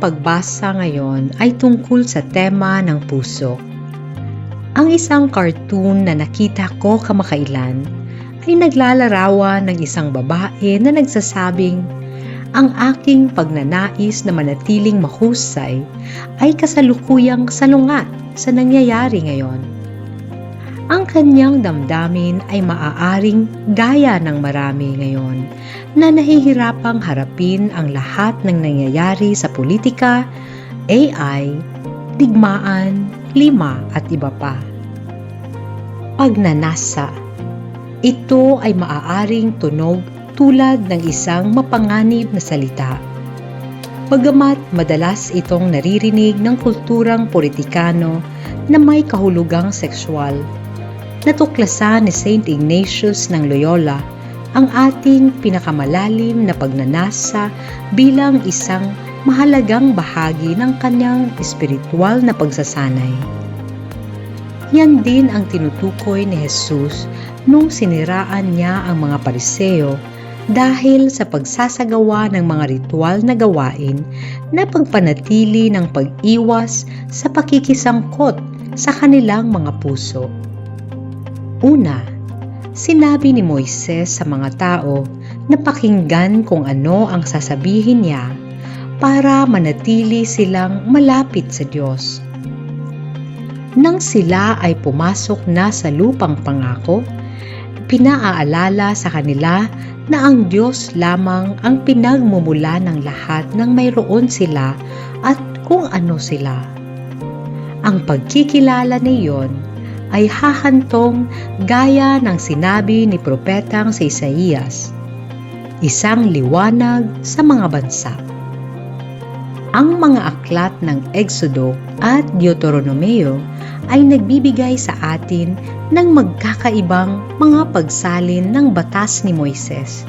pagbasa ngayon ay tungkol sa tema ng puso. Ang isang cartoon na nakita ko kamakailan ay naglalarawan ng isang babae na nagsasabing, ang aking pagnanais na manatiling mahusay ay kasalukuyang salungat sa nangyayari ngayon. Ang kanyang damdamin ay maaaring gaya ng marami ngayon na nahihirapang harapin ang lahat ng nangyayari sa politika, AI, digmaan, lima at iba pa. Pagnanasa Ito ay maaaring tunog tulad ng isang mapanganib na salita. Bagamat madalas itong naririnig ng kulturang politikano na may kahulugang sexual, natuklasan ni Saint Ignatius ng Loyola ang ating pinakamalalim na pagnanasa bilang isang mahalagang bahagi ng kanyang espiritual na pagsasanay. Yan din ang tinutukoy ni Jesus nung siniraan niya ang mga pariseo dahil sa pagsasagawa ng mga ritual na gawain na pagpanatili ng pag-iwas sa pakikisangkot sa kanilang mga puso. Una, sinabi ni Moises sa mga tao na pakinggan kung ano ang sasabihin niya para manatili silang malapit sa Diyos. Nang sila ay pumasok na sa lupang pangako, pinaaalala sa kanila na ang Diyos lamang ang pinagmumula ng lahat ng mayroon sila at kung ano sila. Ang pagkikilala niyon ay hahantong gaya ng sinabi ni Propetang sa Isaías, isang liwanag sa mga bansa. Ang mga aklat ng Exodo at Deuteronomeo ay nagbibigay sa atin ng magkakaibang mga pagsalin ng batas ni Moises.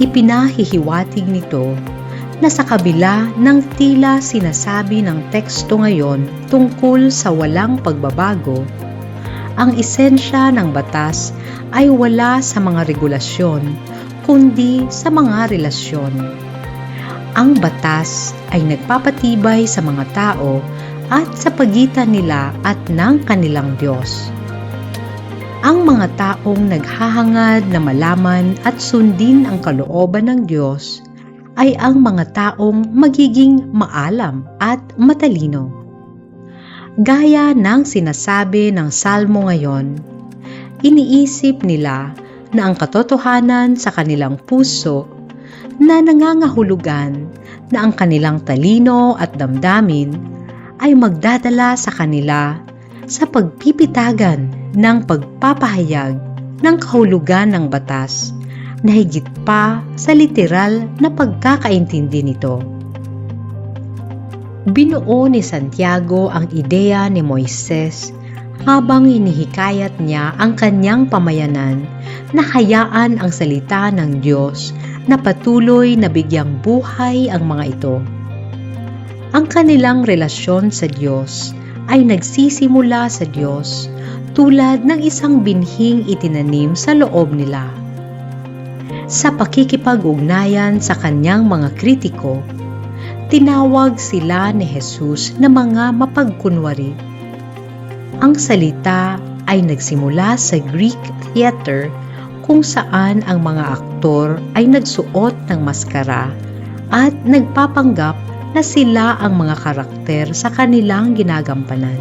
Ipinahihiwatig nito na sa kabila ng tila sinasabi ng teksto ngayon tungkol sa walang pagbabago, ang esensya ng batas ay wala sa mga regulasyon, kundi sa mga relasyon. Ang batas ay nagpapatibay sa mga tao at sa pagitan nila at ng kanilang Diyos ang mga taong naghahangad na malaman at sundin ang kalooban ng Diyos ay ang mga taong magiging maalam at matalino. Gaya ng sinasabi ng Salmo ngayon, iniisip nila na ang katotohanan sa kanilang puso na nangangahulugan na ang kanilang talino at damdamin ay magdadala sa kanila sa pagpipitagan ng pagpapahayag ng kahulugan ng batas na higit pa sa literal na pagkakaintindi nito. Binuo ni Santiago ang ideya ni Moises habang inihikayat niya ang kanyang pamayanan na hayaan ang salita ng Diyos na patuloy na bigyang buhay ang mga ito. Ang kanilang relasyon sa Diyos ay nagsisimula sa Diyos tulad ng isang binhing itinanim sa loob nila. Sa pakikipag-ugnayan sa kanyang mga kritiko, tinawag sila ni Jesus na mga mapagkunwari. Ang salita ay nagsimula sa Greek theater kung saan ang mga aktor ay nagsuot ng maskara at nagpapanggap na sila ang mga karakter sa kanilang ginagampanan.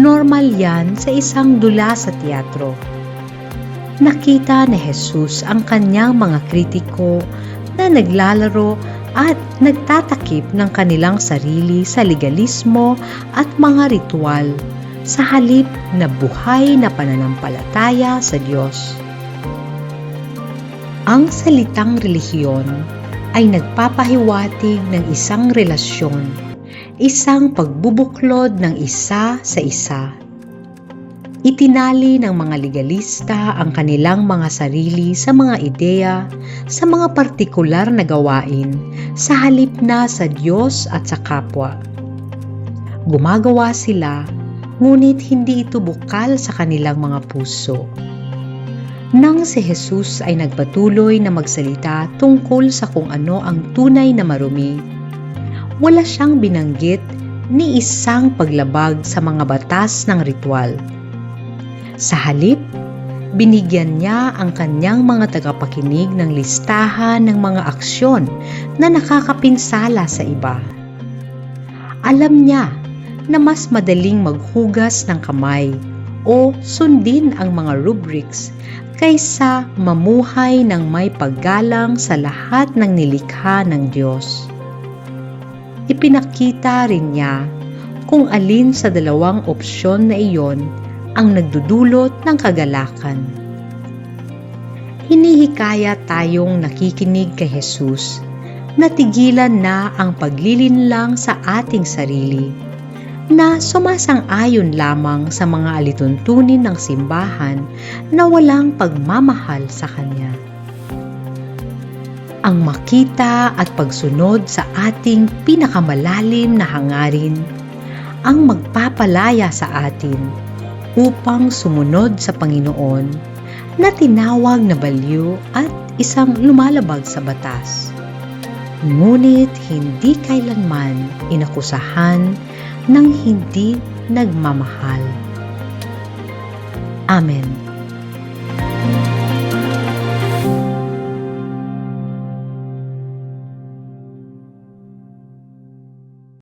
Normal yan sa isang dula sa teatro. Nakita ni Jesus ang kanyang mga kritiko na naglalaro at nagtatakip ng kanilang sarili sa legalismo at mga ritual sa halip na buhay na pananampalataya sa Diyos. Ang salitang relihiyon ay nagpapahiwatig ng isang relasyon isang pagbubuklod ng isa sa isa. Itinali ng mga legalista ang kanilang mga sarili sa mga ideya, sa mga partikular na gawain, sa halip na sa Diyos at sa kapwa. Gumagawa sila, ngunit hindi ito bukal sa kanilang mga puso. Nang si Jesus ay nagpatuloy na magsalita tungkol sa kung ano ang tunay na marumi, wala siyang binanggit ni isang paglabag sa mga batas ng ritual. Sa halip, binigyan niya ang kanyang mga tagapakinig ng listahan ng mga aksyon na nakakapinsala sa iba. Alam niya na mas madaling maghugas ng kamay o sundin ang mga rubrics kaysa mamuhay ng may paggalang sa lahat ng nilikha ng Diyos. Ipinakita rin niya kung alin sa dalawang opsyon na iyon ang nagdudulot ng kagalakan. Hinihikaya tayong nakikinig kay Jesus na tigilan na ang paglilinlang sa ating sarili na sumasang-ayon lamang sa mga alituntunin ng simbahan na walang pagmamahal sa Kanya. Ang makita at pagsunod sa ating pinakamalalim na hangarin ang magpapalaya sa atin upang sumunod sa Panginoon na tinawag na baliw at isang lumalabag sa batas. Ngunit hindi kailanman inakusahan ng hindi nagmamahal. Amen.